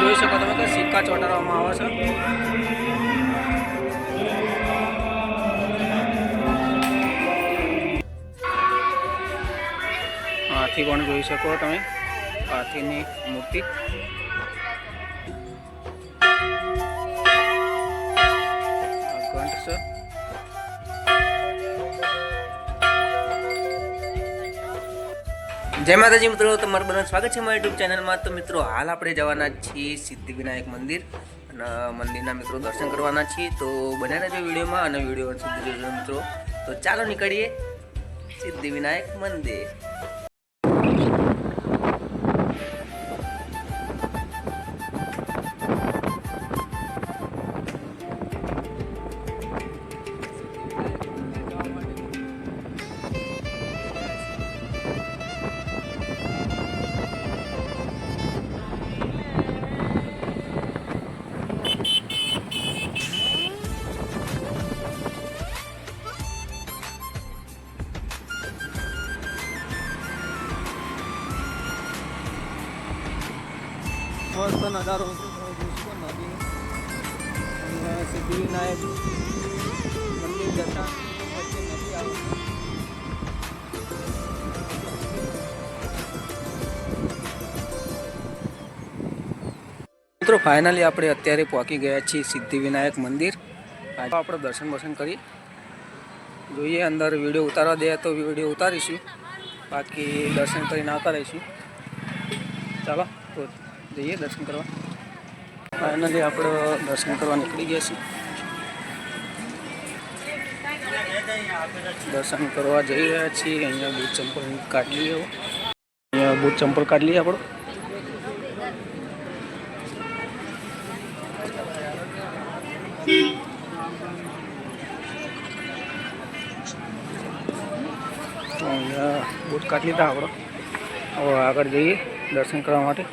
જોઈ શકો તમે કે સિક્કા ચોંટાડવામાં આવે છે. હાથી પણ જોઈ શકો તમે, હાથીની મૂર્તિ. ઘંટ છે. જય માતાજી મિત્રો, તમારું બધાનું સ્વાગત છે મારી યુટ્યુબ ચેનલમાં. તો મિત્રો, હાલ આપણે જવાના છીએ સિદ્ધિવિનાયક મંદિર. અને મંદિરના મિત્રો દર્શન કરવાના છીએ. તો બન્યા રહેજો વિડીયોમાં અને વીડિયો સુધી મિત્રો. તો ચાલો નીકળીએ સિદ્ધિવિનાયક મંદિર. મિત્રો ફાઇનલી આપણે અત્યારે પહોંચી ગયા છીએ સિદ્ધિવિનાયક મંદિર. આપણે દર્શન બર્શન કરી. જોઈએ, અંદર વીડિયો ઉતારવા દે તો વીડિયો ઉતારીશું. બાકી દર્શન કરીને આવતા રહીશું ચાલો, તો જઈએ દર્શન કરવા. ફાઇનલી આપણે દર્શન કરવા નીકળી ગયા છીએ. દર્શન કરવા જઈ રહ્યા છીએ. અહીંયા બૂટ ચંપલ કાઢી લઈએ અહીંયા બૂટ ચંપલ કાઢી લઈએ આપણો. અહીંયા બૂટ કાઢી લીધા આપણો. હવે આગળ જઈએ દર્શન કરવા માટે.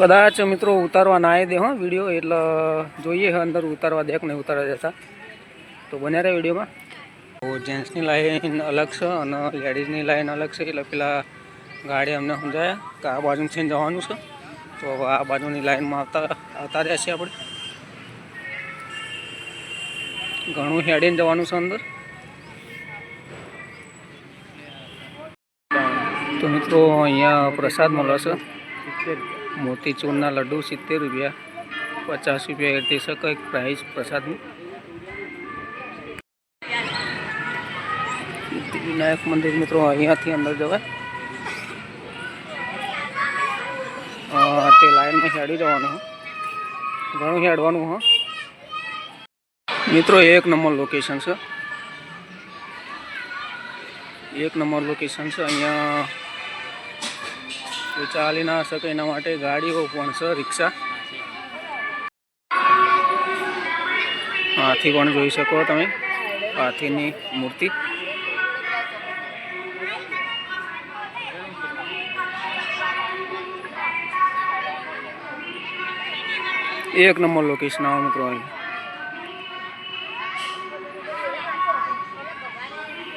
કદાચ મિત્રો ઉતારવા ના દે હો વીડિયો, એટલે જોઈએ અંદર ઉતારવા દે કે નહીં ઉતારવા દેતા તો બન્યા રહે વિડીયોમાં? તો જેન્ટ્સની લાઈન અલગ છે અને લેડીઝની લાઈન અલગ છે, એટલે પેલા ગાડી અમને સમજાયા કે આ બાજુ છે જવાનું છે. તો આ બાજુની લાઈનમાં આવતા આવતા રહ્યા છીએ આપણે. ઘણું હેડીને જવાનું છે અંદર. તો મિત્રો અહીંયા પ્રસાદ મળે છે. મોતીચૂરના લડ્ડુ સિત્તેર રૂપિયા, પચાસ રૂપિયા એટલી છે કંઈક પ્રાઇસ પ્રસાદની વિનાયક મંદિર મિત્રો અહીંયાથી અંદર જવાય. તે લાઈનમાં હેડી જવાનું. ઘણું હેડવાનું હા. મિત્રો, એક નંબર લોકેશન છે. એક નંબર લોકેશન છે અહીંયા કોઈ ચાલી ના શકે એના માટે ગાડીઓ પણ છે, રિક્ષા. હાથી પણ જોઈ શકો તમે હાથીની મૂર્તિ. એક નંબર લોકેશન આવો મિત્રો અહીં.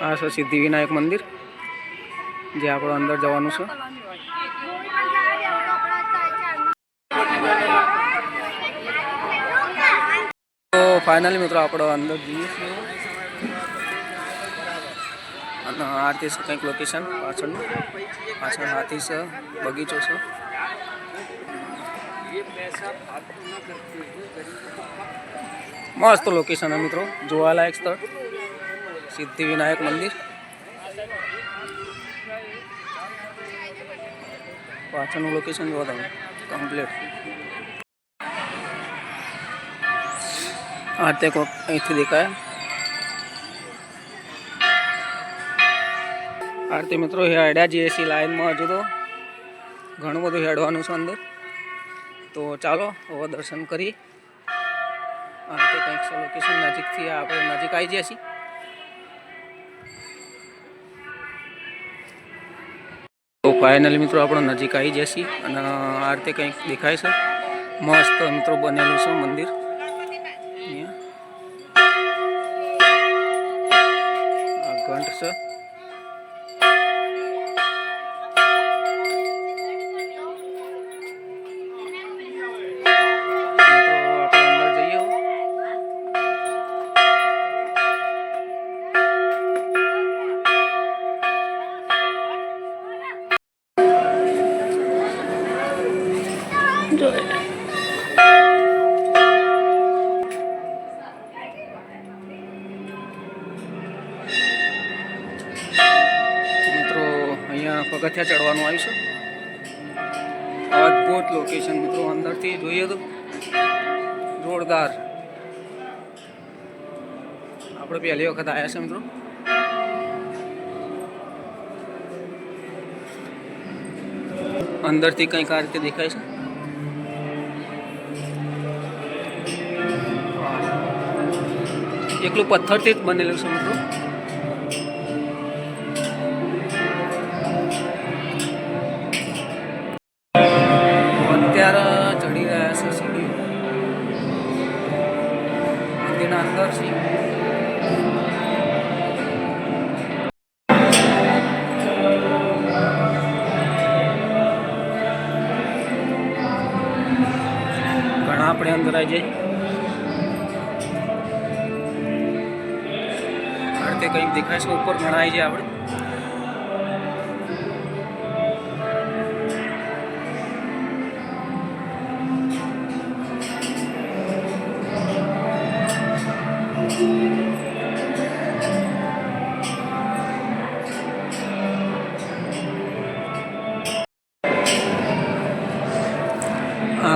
આ છે સિદ્ધિવિનાયક મંદિર, જે આપણે અંદર જવાનું છે. ફાઇનલી મિત્રો આપણો અંદર જઈએ અને આ તે છે કંઈક લોકેશન પાછળનું. પાછળ હાથી છે, બગીચો છે. મસ્ત લોકેશન મિત્રો, જોવાલાયક સ્થળ. સિદ્ધિવિનાયક મંદિર. પાછળનું લોકેશન જોવા તમે કમ્પ્લીટ આ તે કોક અહીંથી દેખાય. આરતી મિત્રો હેડ્યા જઈએ છીએ લાઈનમાં હજુ તો ઘણું બધું હેડવાનું છે અંદર. તો ચાલો, હવે દર્શન કરીએ આ તે કંઈક લોકેશન નજીકથી આપણે નજીક આવી જઈએ છીએ. તો ફાઇનલી મિત્રો, આપણે નજીક આવી છીએ અને આ રીતે કંઈક દેખાય છે. મસ્ત મિત્રો બનેલું છે મંદિર. અદ્ભુત લોકેશન મિત્રો, અંદરથી જોઈએ તો જોરદાર. આપણે પહેલી વખત આવ્યા છે મિત્રો. અંદરથી કંઈક આ રીતે દેખાય છે. એકલું પથ્થરથી જ બનેલું છે મિત્રો. રીતે કંઈક દેખાય છે ઉપર ભણાય છે આપણે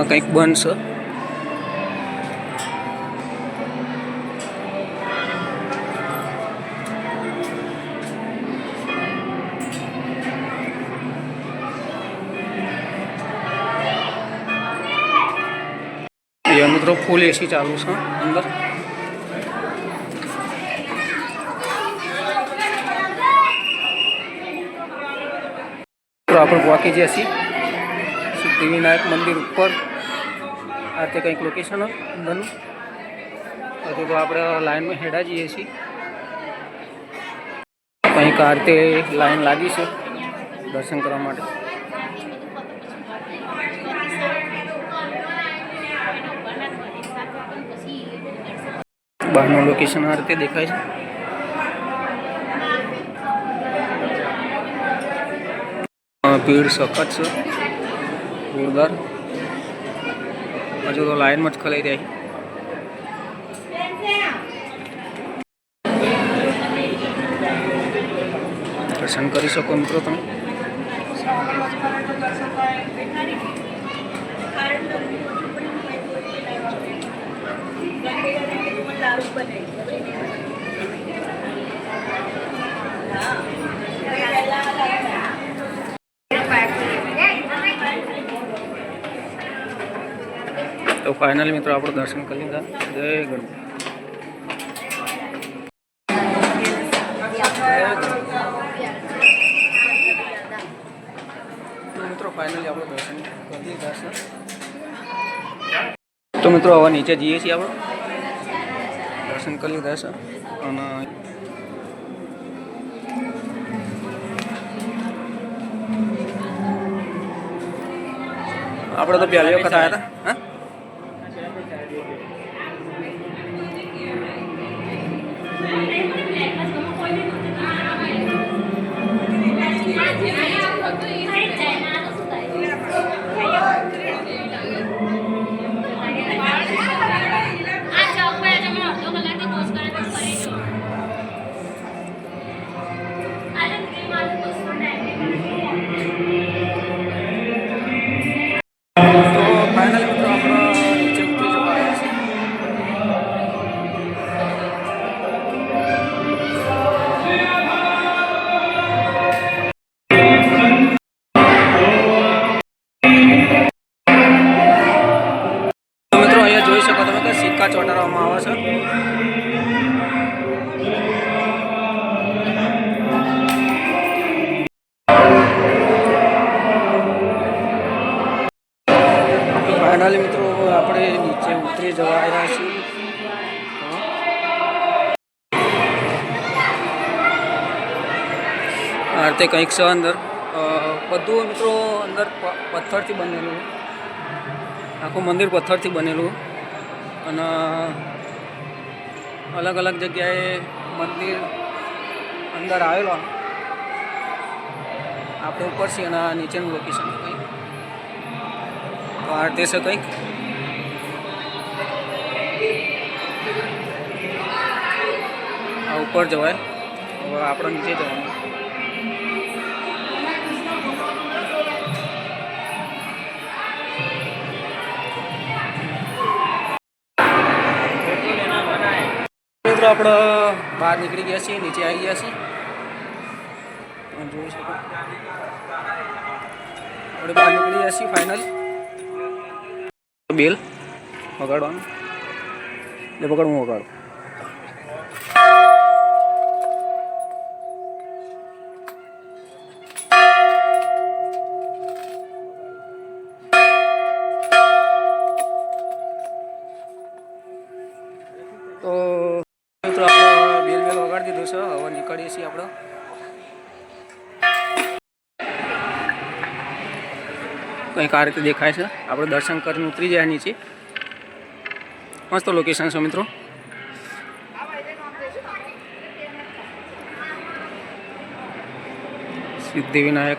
કંઈક બનશે મિત્રો ફૂલ એસી ચાલુ છે અંદર આપણે પહોંચી જઈએ છીએ સિદ્ધિવિનાયક મંદિર ઉપર આ તે કંઈક લોકેશન અંદરનું હજુ તો આપણે લાઈનમાં હેડા જઈએ છીએ કંઈક આ રીતે લાઈન લાગી છે દર્શન કરવા માટે બહારનું લોકેશન આ રીતે દેખાય છે. ભીડ સખત છે. જોરદાર. હજુ તો લાઈનમાં જ ખલાઈ રહી દર્શન કરી શકો મિત્રો તમે. તો ફાઇનલી મિત્રો આપણે દર્શન કરી લીધા. જય ગણપતિ. ફાઇનલી આપણે તો મિત્રો, હવે નીચે જઈએ છીએ આપણે. દર્શન કરી લીધા છે. અને આપણે તો પહેલી વખત આવ્યા હતા હા? ફાઇનલી મિત્રો આપણે નીચે ઉતરી જવા આવ્યા છીએ આ રીતે કંઈક છે અંદર. બધું મિત્રો અંદર પથ્થરથી બનેલું. આખું મંદિર પથ્થરથી બનેલું. અને અલગ અલગ જગ્યાએ મંદિર અંદર આવેલો. આપણે ઉપર છીએ અને નીચેનું લોકેશન કંઈ તે છે કંઈક? આ ઉપર જવાય. હવે આપણે નીચે જવાનું. મિત્રો, આપણે બહાર નીકળી ગયા છીએ, નીચે આવી ગયા છીએ. જોઈ શકો. આપણે બહાર નીકળી ગયા છીએ ફાઇનલ બેલ? વગાડવાનું. પકડ, હું વગાડું. તો, મિત્રો, આપણે બેલ બેલ વગાડી દીધું છે. હવે નીકળીએ છીએ આપણે. કંઈક આ રીતે દેખાય છે. આપણે દર્શન કરીને ઉતરી જાય નીચે મસ્ત લોકેશન છે મિત્રો. સિદ્ધિવિનાયક.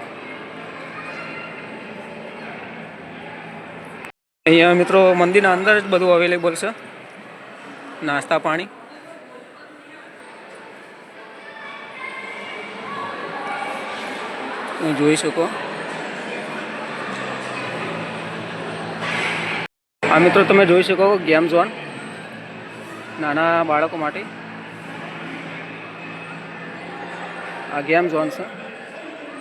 અહીંયા મિત્રો મંદિરના અંદર જ બધું અવેલેબલ છે. નાસ્તા પાણી. જોઈ શકો. આ મિત્રો તમે જોઈ શકો ગેમ ઝોન નાના બાળકો માટે. આ ગેમ ઝોન છે.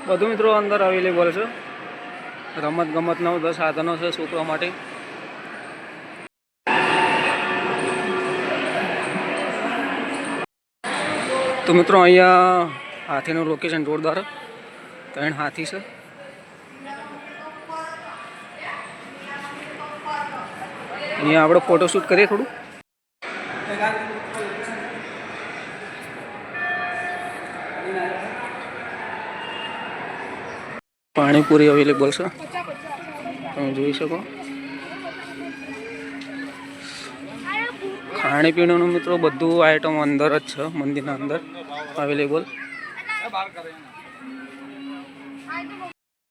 બધું મિત્રો અંદર અવેલેબલ છે. રમત ગમતના બધા સાધનો છે, છોકરા માટે. તો મિત્રો અહીંયા હાથીનું લોકેશન જોરદાર. ત્રણ હાથી છે. અહીંયા આપણે ફોટોશૂટ કરીએ થોડું. પાણીપુરી અવેલેબલ છે. તમે જોઈ શકો. ખાણીપીણીનું મિત્રો બધું આઈટમ અંદર જ છે, મંદિરના અંદર અવેલેબલ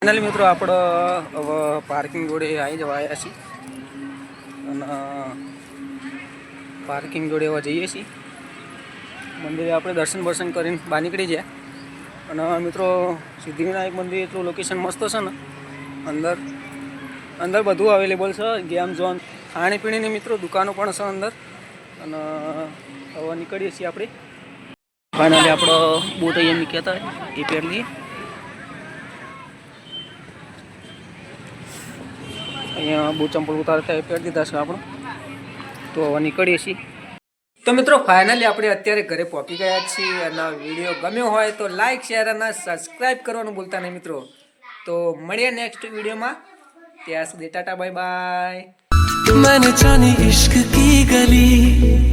ફાઇનલી મિત્રો, આપણે પાર્કિંગ જોડે આવી જવા આવ્યા છીએ. અને પાર્કિંગ જોડે એવા જઈએ છીએ. મંદિરે આપણે દર્શન બર્શન કરીને બહાર નીકળી ગયા. અને, મિત્રો, સિદ્ધિવિનાયક મંદિર એટલું લોકેશન મસ્ત છે ને. અંદર અંદર બધું અવેલેબલ છે. ગેમ ઝોન, ખાણીપીણીની મિત્રો દુકાનો પણ છે અંદર. અને, હવે નીકળીએ છીએ આપણે. ફાઇનલી આપણો બોટ અહીંયા નીકળ્યા હતા. એ પહેર અહીંયા બૂટ ચંપલ ઉતારતા એ પહેરી દીધા છે આપણે તો હવે નીકળીએ છીએ તો મિત્રો ફાઇનલી આપણે અત્યારે ઘરે પહોંચી ગયા છીએ અને વિડીયો ગમ્યો હોય તો લાઈક શેર અને સબસ્ક્રાઈબ કરવાનું ભૂલતા નહીં મિત્રો તો મળીએ નેક્સ્ટ વિડીયોમાં ત્યાં સુધી ટાટા બાય બાય मैंने जानी इश्क की गली